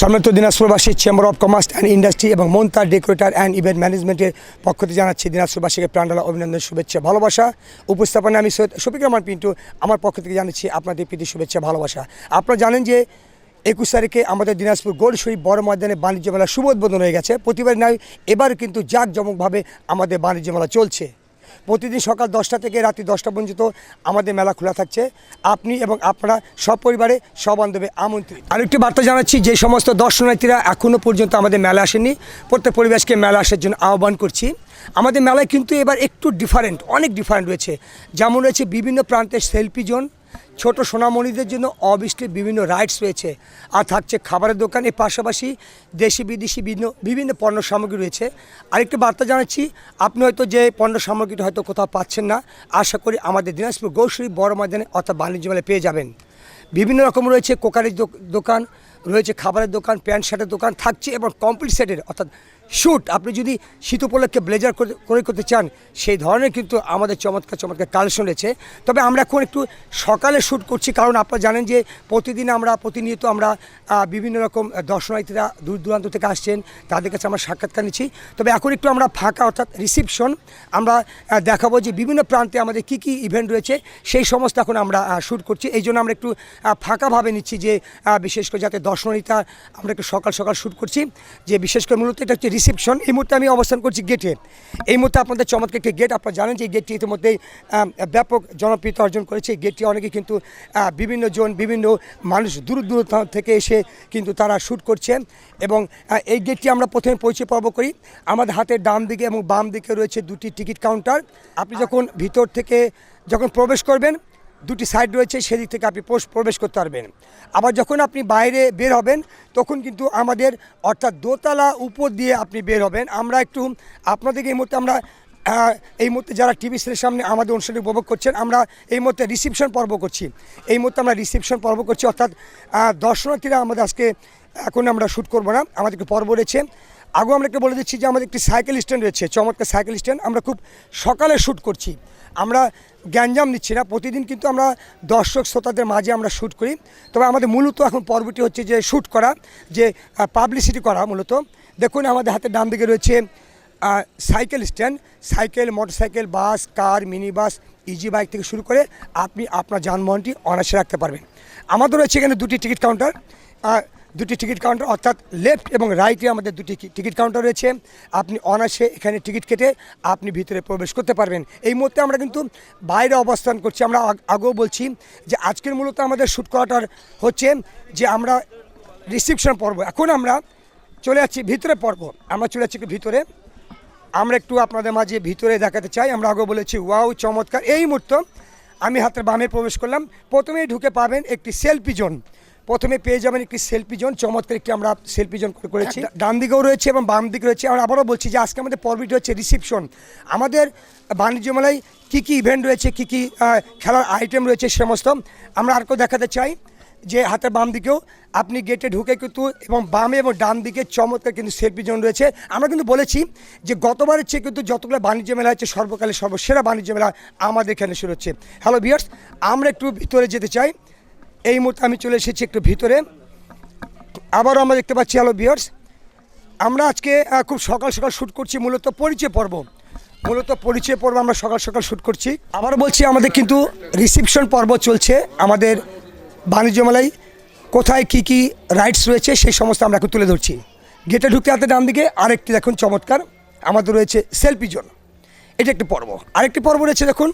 সম্মানিত দিনাজপুরবাসী chamber of commerce and industry এবং মন্তার ডেকোরেটর অ্যান্ড ইভেন্ট ম্যানেজমেন্টের পক্ষ থেকে জানাচ্ছি দিনাজপুরবাসীকে প্রাণডালা অভিনন্দন, শুভেচ্ছা, ভালোবাসা। উপস্থাপনে আমি সৈয়দ শফিক রহমান পিন্টু, আমার পক্ষ থেকে জানাচ্ছি আপনাদের প্রীতি, শুভেচ্ছা, ভালোবাসা। আপনারা জানেন যে একুশ তারিখে আমাদের দিনাজপুর গোল্ড শরীফ বড় ময়দানে বাণিজ্য মেলা শুভ উদ্বোধন হয়ে গেছে। প্রতিবার নয় এবার কিন্তু জাঁকজমকভাবে আমাদের বাণিজ্য মেলা চলছে। প্রতিদিন সকাল দশটা থেকে রাত্রি দশটা পর্যন্ত আমাদের মেলা খোলা থাকছে। আপনি এবং আপনারা সপরিবারে, সবান্ধবে আমন্ত্রিত। আরেকটি বার্তা জানাচ্ছি, যে সমস্ত দর্শনার্থীরা এখনও পর্যন্ত আমাদের মেলা আসেনি প্রত্যেক পরিবেশকে মেলা আসার জন্য আহ্বান করছি। আমাদের মেলায় কিন্তু এবার একটু ডিফারেন্ট অনেক ডিফারেন্ট রয়েছে। যেমন রয়েছে বিভিন্ন প্রান্তের সেলফি জোন ছোট সোনামণিদের জন্য অবৃষ্টির বিভিন্ন রাইডস রয়েছে। আর থাকছে খাবারের দোকান এর পাশাপাশি দেশি, বিদেশি বিভিন্ন বিভিন্ন পণ্য সামগ্রী রয়েছে। আরেকটি বার্তা জানাচ্ছি, আপনি হয়তো যে পণ্য সামগ্রীটা হয়তো কোথাও পাচ্ছেন না, আশা করি আমাদের দিনাজপুর গৌশরী বড় ময়দানে অর্থাৎ বাণিজ্য মেলায় পেয়ে যাবেন। বিভিন্ন রকম রয়েছে কোকারির দোকান, রয়েছে খাবারের দোকান, প্যান্ট শার্টের দোকান, থাকছে এবং কমপ্লিট সেটের অর্থাৎ শ্যুট আপনি যদি শীত উপলক্ষে ব্লেজার করে- করে করতে চান, সেই ধরনের কিন্তু আমাদের চমৎকার চমৎকার কালেকশন রয়েছে। তবে আমরা এখন একটু সকালে শ্যুট করছি, কারণ আপনারা জানেন যে প্রতিদিন আমরা, প্রতিনিয়ত আমরা বিভিন্ন রকম দর্শনার্থীরা দূর দূরান্ত থেকে আসছেন, তাদের কাছে আমরা সাক্ষাৎকার নিচ্ছি। তবে এখন একটু আমরা ফাঁকা, অর্থাৎ রিসিপশন আমরা দেখাবো যে বিভিন্ন প্রান্তে আমাদের কি কি ইভেন্ট রয়েছে, সেই সমস্ত এখন আমরা শ্যুট করছি। এই জন্য আমরা একটু ফাঁকাভাবে নিচ্ছি যে বিশেষ করে যাতে দর্শনীতা আমরা একটু সকাল সকাল শ্যুট করছি। যে বিশেষ করে মূলত এটা হচ্ছে রিসেপশন এই মুহূর্তে আমি অবস্থান করছি গেটে এই মুহূর্তে আপনাদের চমৎকার একটি গেট আপনারা জানেন যে এই গেটটি ইতিমধ্যেই ব্যাপক জনপ্রিয়তা অর্জন করেছে। এই গেটটি অনেকে কিন্তু বিভিন্ন জন, বিভিন্ন মানুষ দূর দূর থেকে এসে কিন্তু তারা শ্যুট করছেন এবং এই গেটটি আমরা প্রথমে পরিচয় পর্ব করি। আমাদের হাতের ডান দিকে এবং বাম দিকে রয়েছে দুটি টিকিট কাউন্টার আপনি যখন ভিতর থেকে যখন প্রবেশ করবেন দুটি সাইড রয়েছে, সেদিক থেকে আপনি প্রবেশ করতে পারবেন। আবার যখন আপনি বাইরে বের হবেন, তখন কিন্তু আমাদের, অর্থাৎ দোতলা উপর দিয়ে আপনি বের হবেন। আমরা একটু আপনাদেরকে এই মুহূর্তে আমরা এই মুহূর্তে যারা টিভি স্ক্রিনের সামনে আমাদের অনুষ্ঠানটি উপভোগ করছেন, আমরা এই মুহূর্তে রিসিপশন পর্ব করছি। এই মুহূর্তে আমরা রিসিপশন পর্ব করছি, অর্থাৎ দর্শনার্থীরা আমাদের আজকে এখন আমরা শ্যুট করব না আমাদেরকে পর্ব রয়েছে। আগেও আমরা একটু বলে দিচ্ছি যে আমাদের একটি সাইকেল স্ট্যান্ড রয়েছে, চমৎকার সাইকেল স্ট্যান্ড আমরা খুব সকালে শ্যুট করছি। আমরা গ্যাঞ্জাম নিচ্ছি না। প্রতিদিন কিন্তু আমরা দর্শক শ্রোতাদের মাঝে আমরা শ্যুট করি। তবে আমাদের মূলত এখন পর্বটি হচ্ছে যে শ্যুট করা, যে পাবলিসিটি করা মূলত। দেখুন, আমাদের হাতে ডান দিকে রয়েছে cycle stand. Cycle, motorcycle, bus, car mini bus easy bike থেকে শুরু করে আপনি আপনার যানবাহনটি অনায়াসে রাখতে পারবেন। আমাদের রয়েছে এখানে দুটি টিকিট কাউন্টার দুটি টিকিট কাউন্টার, অর্থাৎ লেফট এবং রাইটে আমাদের দুটি টিকিট কাউন্টার রয়েছে। আপনি অনায়াসে এখানে টিকিট কেটে আপনি ভিতরে প্রবেশ করতে পারবেন। এই মুহূর্তে আমরা কিন্তু বাইরে অবস্থান করছি। আমরা আগেও বলছি যে আজকের মূলত আমাদের শ্যুট করাটার হচ্ছে যে আমরা রিসিপশন পর্ব। এখন আমরা চলে যাচ্ছি ভিতরে পর্ব। আমরা চলে যাচ্ছি ভিতরে। আমরা একটু আপনাদের মাঝে ভিতরে দেখাতে চাই। আমরা আগেও বলেছি, ওয়াও, চমৎকার। এই মুহূর্তে আমি হাতের বামে প্রবেশ করলাম। প্রথমেই ঢুকে পাবেন একটি সেলফি জোন। প্রথমে পেয়ে যাবেন একটি সেলফি জোন চমৎকার একটি আমরা সেলফি জোন করে করেছি। ডান দিকেও রয়েছে এবং বাম দিকে রয়েছে। আমরা আবারও বলছি যে আজকে আমাদের পর্বটি হচ্ছে রিসিপশন আমাদের বাণিজ্য মেলায় কী কী ইভেন্ট রয়েছে, কী কী খেলার আইটেম রয়েছে সমস্ত আমরা আর কেউ দেখাতে চাই। যে হাতের বাম দিকেও আপনি গেটে ঢুকে কিন্তু এবং বামে এবং ডান দিকে চমৎকার কিন্তু সেলফি জোন রয়েছে। আমরা কিন্তু বলেছি যে গতবারের চেয়ে কিন্তু যতগুলো বাণিজ্য মেলা হচ্ছে, সর্বকালের সর্বসেরা বাণিজ্য মেলা আমাদের এখানে শুরু হচ্ছে। হ্যালো বিয়ার্স আমরা একটু ভিতরে যেতে চাই। এই মুহূর্তে আমি চলে এসেছি একটু ভিতরে। আবারও আমরা দেখতে পাচ্ছি, হ্যালো বিয়ার্স আমরা আজকে খুব সকাল সকাল শ্যুট করছি মূলত পরিচয় পর্ব। মূলত পরিচয় পর্ব আমরা সকাল সকাল শ্যুট করছি। আবার বলছি, আমাদের কিন্তু রিসিপশন পর্ব চলছে আমাদের বাণিজ্য মেলায়। কোথায় কি কি রাইটস রয়েছে সেই সমস্ত আমরা এখন তুলে ধরছি। গেটে ঢুকতে হাতে ডান দিকে আরেকটি দেখুন চমৎকার, আমাদের রয়েছে সেলফি জোন এটা একটি পর্ব। আরেকটি পর্ব রয়েছে দেখুন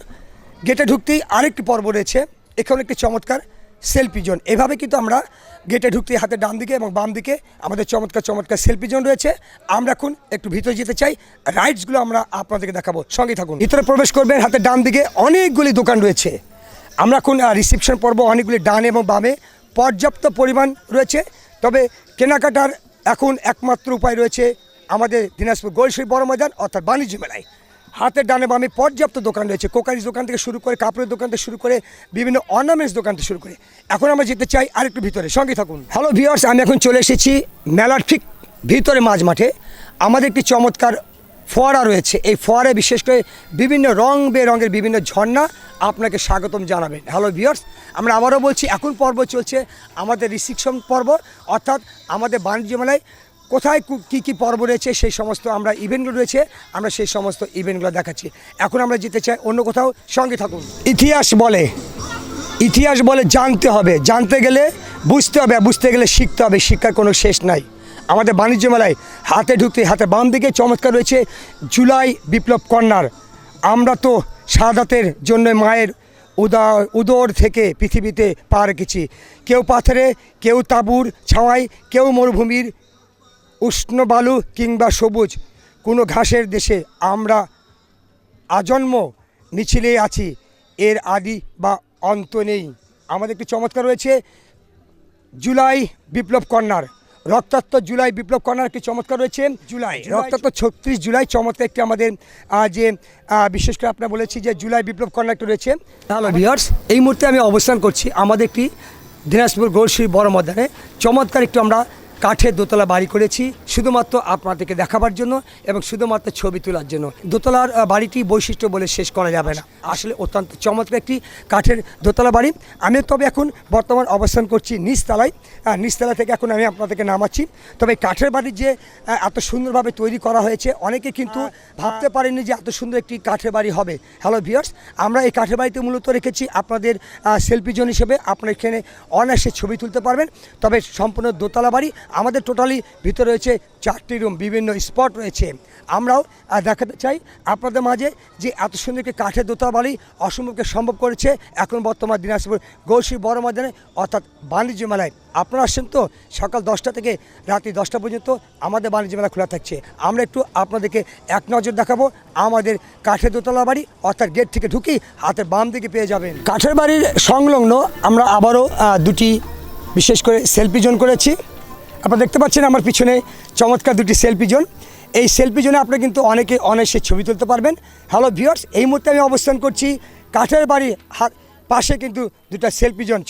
গেটে ঢুকতেই আরেকটি পর্ব রয়েছে। এখানে একটি চমৎকার সেলফি জোন এভাবে কিন্তু আমরা গেটে ঢুকতে হাতে ডান দিকে এবং বাম দিকে আমাদের চমৎকার চমৎকার সেলফি জোন রয়েছে। আমরা এখন একটু ভিতরে যেতে চাই। রাইডসগুলো আমরা আপনাদেরকে দেখাবো। সঙ্গে থাকুন। ভিতরে প্রবেশ করবেন, হাতে ডান দিকে অনেকগুলি দোকান রয়েছে। আমরা এখন রিসেপশন পর্ব অনেকগুলি ডান এবং বামে। পর্যাপ্ত পরিমাণ রয়েছে। তবে কেনাকাটার এখন একমাত্র উপায় রয়েছে আমাদের দিনাজপুর গোলশরী বড় ময়দান, অর্থাৎ বাণিজ্য মেলায়। হাতের ডানে বামে পর্যাপ্ত দোকান রয়েছে। কোকারিজ দোকান থেকে শুরু করে, কাপড়ের দোকান থেকে শুরু করে, বিভিন্ন অর্নামেন্টস দোকান থেকে শুরু করে। এখন আমরা যেতে চাই আরেকটু ভিতরে। সঙ্গে থাকুন। হ্যালো ভিওর্স আমি এখন চলে এসেছি মেলার ঠিক ভিতরে মাঝ মাঠে। আমাদের একটি চমৎকার ফোয়ারা রয়েছে। এই ফোয়ারে বিশেষ করে বিভিন্ন রং বেরঙের বিভিন্ন ঝর্ণা আপনাকে স্বাগতম জানাবেন। হ্যালো ভিউয়ার্স আমরা আবারও বলছি, এখন পর্ব চলছে আমাদের রিসিকশন পর্ব। অর্থাৎ আমাদের বাণিজ্য মেলায় কোথায় কু- কী পর্ব রয়েছে, সেই সমস্ত আমরা ইভেন্টগুলো রয়েছে, আমরা সেই সমস্ত ইভেন্টগুলো দেখাচ্ছি। এখন আমরা যেতে চাই অন্য কোথাও, সঙ্গে থাকুন। ইতিহাস বলে ইতিহাস বলে জানতে হবে। জানতে গেলে বুঝতে হবে বুঝতে গেলে শিখতে হবে। শিক্ষার কোনো শেষ নাই। আমাদের বাণিজ্য মেলায় হাতে ঢুকতে, হাতে বাম দিকে চমৎকার রয়েছে জুলাই বিপ্লব কর্নার আমরা তো সাদাতের জন্য মায়ের উদা, উদর থেকে পৃথিবীতে পা রেখেছি। কেউ পাথরে, কেউ তাঁবুর ছাওয়ায়, কেউ মরুভূমির উষ্ণ বালু কিংবা সবুজ কোনো ঘাসের দেশে আমরা আজন্ম মিছিলে আছি এর আদি বা অন্ত নেই। আমাদের একটি চমৎকার রয়েছে জুলাই বিপ্লব কর্নার রক্তাক্ত জুলাই বিপ্লব কর্নার একটি চমৎকার রয়েছে। জুলাই রক্তাক্ত ছত্রিশ জুলাই চমৎকার একটি আমাদের যে বিশেষ করে আপনার বলেছি যে জুলাই বিপ্লব কর্নার একটি রয়েছে। হ্যালো ভিওর্স এই মুহূর্তে আমি অবস্থান করছি আমাদের একটি দিনাজপুর গোলশ্রী বড় ময়দানে। চমৎকার একটু আমরা কাঠের দোতলা বাড়ি করেছি, শুধুমাত্র আপনাদেরকে দেখাবার জন্য এবং শুধুমাত্র ছবি তোলার জন্য। দোতলার বাড়িটি বৈশিষ্ট্য বলে শেষ করা যাবে না। আসলে অত্যন্ত চমৎকার একটি কাঠের দোতলা বাড়ি। আমি তবে এখন বর্তমান অবস্থান করছি নিচতলায়। নিচতলা থেকে এখন আমি আপনাদেরকে নামাচ্ছি। তবে কাঠের বাড়ির যে এত সুন্দরভাবে তৈরি করা হয়েছে, অনেকে কিন্তু ভাবতে পারেনি যে এত সুন্দর একটি কাঠের বাড়ি হবে। হ্যালো ভিয়ার্স আমরা এই কাঠের বাড়িতে মূলত রেখেছি আপনাদের সেলফি জোন হিসেবে। আপনারা এখানে অনায়াসে ছবি তুলতে পারবেন। তবে সম্পূর্ণ দোতলা বাড়ি আমাদের টোটালি ভিতরে রয়েছে চারটি রুম বিভিন্ন স্পট রয়েছে। আমরাও দেখাতে চাই আপনাদের মাঝে যে এত সুন্দর একটি কাঠের দোতলা বাড়ি অসম্ভবকে সম্ভব করেছে এখন বর্তমান দিনাজপুর গৌসী বড় ময়দানে, অর্থাৎ বাণিজ্য মেলায়। আপনারা আসছেন তো সকাল দশটা থেকে রাত্রি দশটা পর্যন্ত আমাদের বাণিজ্য মেলা খোলা থাকছে। আমরা একটু আপনাদেরকে এক নজর দেখাবো আমাদের কাঠের দোতলা বাড়ি অর্থাৎ গেট থেকে ঢুকি হাতের বাম দিকে পেয়ে যাবেন। কাঠের বাড়ির সংলগ্ন আমরা আবারও দুটি বিশেষ করে সেলফি জোন করেছি। আপনারা দেখতে পাচ্ছেন আমার পিছনে চমৎকার দুটি সেলফি জোন এই সেলফি জোনে আপনারা কিন্তু অনেকে অনেকে ছবি তুলতে পারবেন। হ্যালো ভিউয়ার্স এই মুহূর্তে আমি অবস্থান করছি কাঠের বাড়ি হাত পাশে কিন্তু দুটা সেলফি জোন